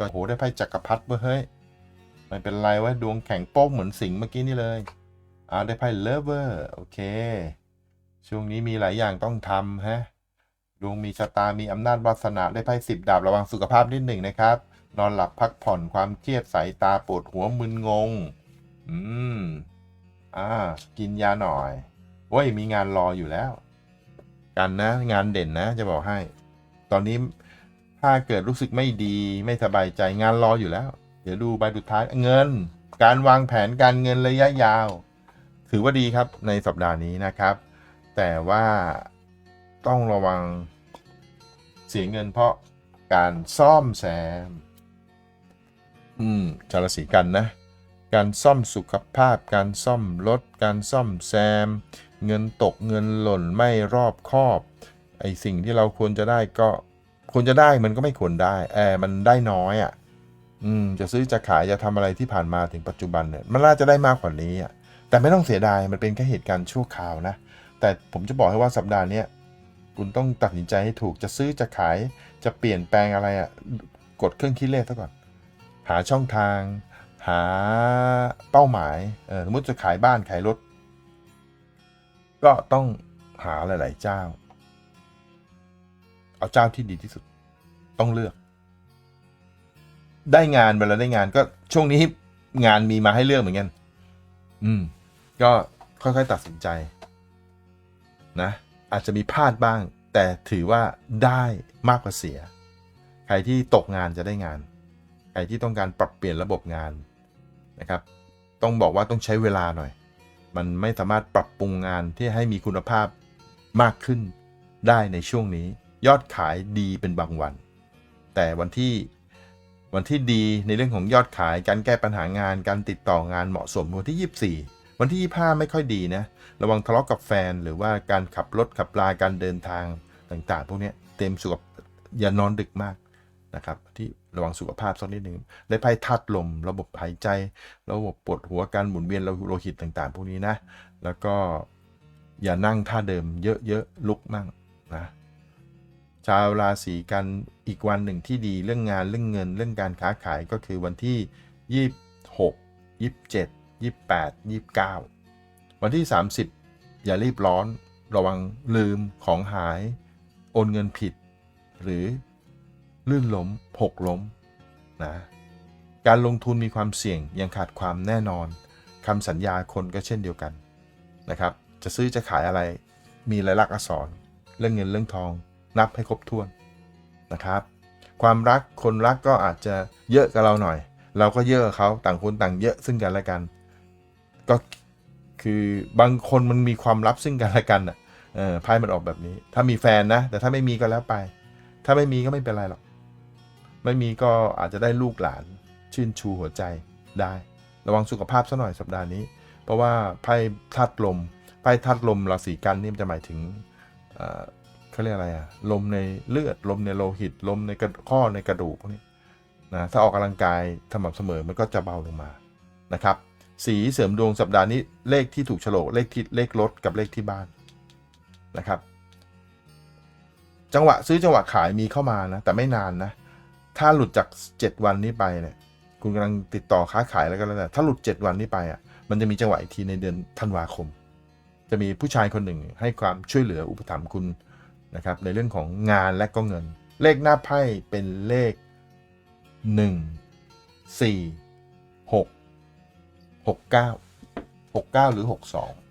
ก็โหได้ไพ่จักรพรรดิเว้ยเฮ้ยไม่เป็นไรเวะดวงแข็งโป๊กเหมือนสิงเมื่อกี้นี่เลยอ่าได้ไพ่เลเวอร์โอเค ช่วงนี้มีหลายอย่างต้องทำฮะดวงมีชะตามีอำนาจวาสนาได้ไพ่สิบดาบระวังสุขภาพนิดหนึ่งนะครับ นอนหลับพักผ่อนความเครียดสายตาปวดหัวมึนงง อืมอ่ากินยาหน่อยโอ้ยมีงานรออยู่แล้ว กันนะ งานเด่นนะ จะบอกให้ ตอนนี้ ถ้าเกิดรู้สึกไม่ดีไม่สบายใจงานรออยู่แล้ว เดี๋ยวดูใบสุดท้ายเงิน การวางแผนการเงินระยะยาว ถือว่าดีครับในสัปดาห์นี้นะครับ แต่ว่าต้องระวังเสียเงินเพราะการซ่อมแซม อืมชาราศีกันนะ การซ่อมสุขภาพ การซ่อมรถ การซ่อมแซม เงินตกเงินหล่นไม่รอบคอบ ไอสิ่งที่เราควรจะได้ก็ ควรจะได้มันก็ไม่ควรได้แอร์มันได้น้อยอะ่ะ อืม จะซื้อจะขายจะทำอะไรที่ผ่านมาถึงปัจจุบันเนี่ย มันน่าจะได้มากกว่านี้อะ แต่ไม่ต้องเสียดาย มันเป็นแค่เหตุการณ์ชั่วคราวนะ แต่ผมจะบอกให้ว่าสัปดาห์เนี้ยคุณต้องตัดสินใจให้ถูก จะซื้อจะขาย จะเปลี่ยนแปลงอะไรอะ กดเครื่องคิดเลขซะก่อน หาช่องทาง หาเป้าหมาย เออ สมมติจะขายบ้านขายรถ ก็ต้องหาหลาย ๆ เจ้า เอาเจ้าที่ดีที่สุดต้องเลือก ได้งานเวลาได้งานก็ช่วงนี้งานมีมาให้เลือกเหมือนกัน อืม ก็ค่อยๆตัดสินใจ นะ อาจจะมีพลาดบ้าง แต่ถือว่าได้มากกว่าเสีย ใครที่ตกงานจะได้งาน ใครที่ต้องการปรับเปลี่ยนระบบงานนะครับ ต้องบอกว่าต้องใช้เวลาหน่อย มันไม่สามารถปรับปรุงงานที่ให้มีคุณภาพมากขึ้นได้ในช่วงนี้ ยอดขายดีเป็นบางวัน แต่วันที่วันที่ดีในเรื่องของยอดขายการแก้ปัญหางานการติดต่องานเหมาะสมวันที่ 24 วันที่ 25 ไม่ค่อยดีนะ ระวังทะเลาะกับแฟน หรือว่าการขับรถขับลาการเดินทางต่างๆ พวกนี้เต็มสุขอย่านอนดึกมากนะครับ ที่ระวังสุขภาพสักนิดหนึ่งได้ไพ่ธาตุลม ระบบหายใจ ระบบปวดหัวการหมุนเวียนโลหิตต่างๆ พวกนี้นะ แล้วก็อย่านั่งท่าเดิมเยอะๆลุกมั่งนะ ชาวราศีกันอีกวันหนึ่งที่ดีเรื่องงานเรื่องเงิน เรื่องการค้าขายก็คือวันที่ 26 27 28 29 วันที่ 30 อย่ารีบร้อน ระวังลืมของหาย โอนเงินผิด หรือลื่นล้มหกล้มนะการลงทุนมีความเสี่ยงยังขาดความแน่นอนคำสัญญาคนก็เช่นเดียวกันนะครับ จะซื้อจะขายอะไรมีลายลักษณ์อักษร เรื่องเงินเรื่องทอง นับให้ครบถ้วนนะครับ ความรักคนรักก็อาจจะเยอะกับเราหน่อย เราก็เยอะกับเขาต่างคนต่างเยอะซึ่งกันและกัน ก็คือบางคนมันมีความลับซึ่งกันและกันอะเออไพ่มันออกแบบนี้ ถ้ามีแฟนนะ แต่ถ้าไม่มีก็แล้วไป ถ้าไม่มีก็ไม่เป็นไรหรอก ไม่มีก็อาจจะได้ลูกหลานชื่นชูหัวใจได้ ระวังสุขภาพซะหน่อยสัปดาห์นี้ เพราะว่าไพ่ธาตุลมไพ่ธาตุลมราศีกันนี่มันจะหมายถึง เขาเรียกอะไรอะลมในเลือดลมในโลหิต ลมในกระข้อในกระดูกพวกนี้นะถ้าออกกำลังกายสม่ำเสมอมันก็จะเบาลงมานะครับ สีเสริมดวงสัปดาห์นี้เลขที่ถูกฉลกเลขที่เลขรถกับเลขที่บ้านนะครับ จังหวะซื้อจังหวะขายมีเข้ามานะแต่ไม่นานนะถ้าหลุดจาก 7 วันนี้ไปเนี่ยคุณกำลังติดต่อค้าขายแล้วก็แล้วแต่ถ้าหลุด 7 วันนี้ไปอะมันจะมีจังหวะอีกทีในเดือนธันวาคม จะมีผู้ชายคนหนึ่งให้ความช่วยเหลืออุปถัมภ์คุณ นะครับในเรื่องของงานและก็เงิน เลขหน้าไพ่เป็นเลข 1 4 6 6 9 6 9 หรือ 62